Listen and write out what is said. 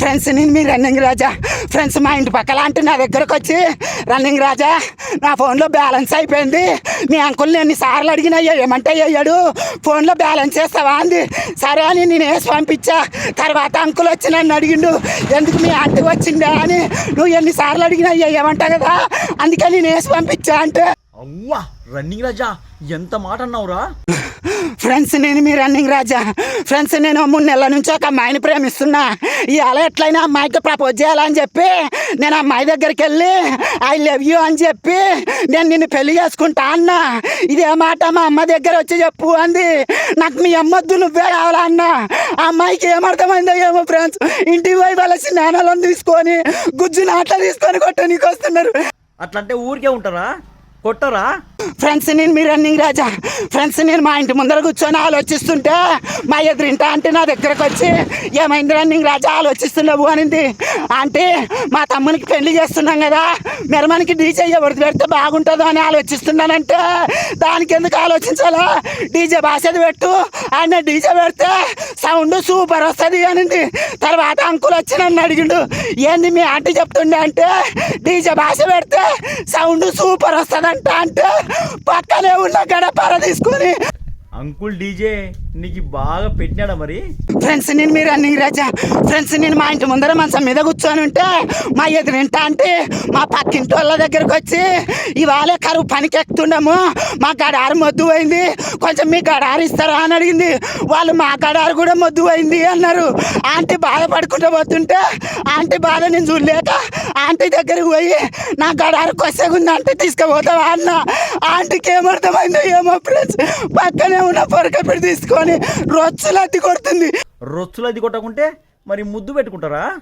Friends నేను మీ running రాజా. Friends మా ఇంటి పక్కల అంటే నా దగ్గరకు వచ్చి రన్నింగ్ రాజా నా ఫోన్లో బ్యాలెన్స్ అయిపోయింది. మీ అంకుల్ని ఎన్నిసార్లు అడిగినా ఏమంటే అయ్యాడు ఫోన్లో బ్యాలెన్స్ చేస్తావా? అంది. సరే అని నేను వేసి పంపించా. తర్వాత అంకుల్ వచ్చి నన్ను అడిగిండు ఎందుకు మీ ఆంటీ వచ్చిందా అని? నువ్వు ఎన్నిసార్లు అడిగినా ఏమంటావు కదా? అందుకని నేను వేసి పంపించా అంటే అవ్వా రన్నింగ్ రాజా ఎంత మాట అన్నావురా? ఫ్రెండ్స్ నేను మీ రన్నింగ్ రాజా. ఫ్రెండ్స్ నేను మూడు నెలల నుంచి ఒక అమ్మాయిని ప్రేమిస్తున్నా. ఇవాళ ఎట్లయినా అమ్మాయికి ప్రపోజ్ చేయాలని చెప్పి నేను అమ్మాయి దగ్గరికి వెళ్ళి ఐ లవ్ యూ అని చెప్పి నేను నిన్ను పెళ్ళి చేసుకుంటా అన్నా. ఇదే మాట మా అమ్మ దగ్గర వచ్చి చెప్పు అంది. నాకు మీ అమ్మొద్దు నువ్వే కావాలా అన్న. ఆ అమ్మాయికి ఏమర్థమైందో ఏమో ఫ్రెండ్స్ ఇంటి పోయి వాళ్ళ స్నానాలను తీసుకొని గుజ్జు నాట్ల తీసుకొని కొట్టడానికి వస్తున్నారు అట్లంటే ఊరికే ఉంటారా? కొట్టరా? ఫ్రెండ్స్ నేను మీ రన్నింగ్ రాజా. ఫ్రెండ్స్ నేను మా ఇంటి ముందర కూర్చొని ఆలోచిస్తుంటే మా ఎదురింట అంటే నా దగ్గరకు వచ్చి ఏమైంది రన్నింగ్ రాజా ఆలోచిస్తున్నావు? అనింది. అంటే మా తమ్మునికి పెళ్ళి చేస్తున్నాం కదా మెరమనికి డీజే ఎవరిది పెడితే బాగుంటుందో అని ఆలోచిస్తున్నానంటే దానికి ఎందుకు ఆలోచించాలా? డీజే బాసేది పెట్టు ఆయన డీజే పెడితే సౌండ్ సూపర్ వస్తుంది అనింది. తర్వాత అంకుల్ వచ్చి నన్ను అడిగిండు ఏంది మీ ఆంటీ చెప్తుండే అంటే డీజే భాష పెడితే సౌండ్ సూపర్ వస్తుంది? అంటే పక్కనే ఉన్న గడపర తీసుకొని. అంకుల్ డీజే నీకు బాగా పెట్టినాడా మరి? ఫ్రెండ్స్ నేను మీ రన్నింగ్ రాజా. ఫ్రెండ్స్ నేను మా ఇంటి ముందర మంచం మీద కూర్చొని ఉంటే మా ఎదురింట అంటే మా పక్కింటి వాళ్ళ దగ్గరకు వచ్చి ఇవాళ కరువు పనికి ఎక్కుతున్నాము మా గడారు మొద్దు అయింది కొంచెం మీ గడారు ఇస్తారా? అని అడిగింది. వాళ్ళు మా గడారు కూడా మొద్దు అయింది అన్నారు. ఆంటీ బాధపడుకుంటూ పోతుంటే ఆంటీ బాధ నేను చూడలేక ఆంటీ దగ్గరికి పోయి నా గడారు కొసగుంది అంటే తీసుకుపోతావా అన్న? ఆంటీకి ఏమర్థమైందో ఏమో ఫ్రెండ్స్ పక్కనే ఉన్న పొరకపిడి తీసుకొని రొచ్చులు అద్దె కొడుతుంది. రొచ్చులు అద్దె కొట్టకుంటే మరి ముద్దు పెట్టుకుంటారా?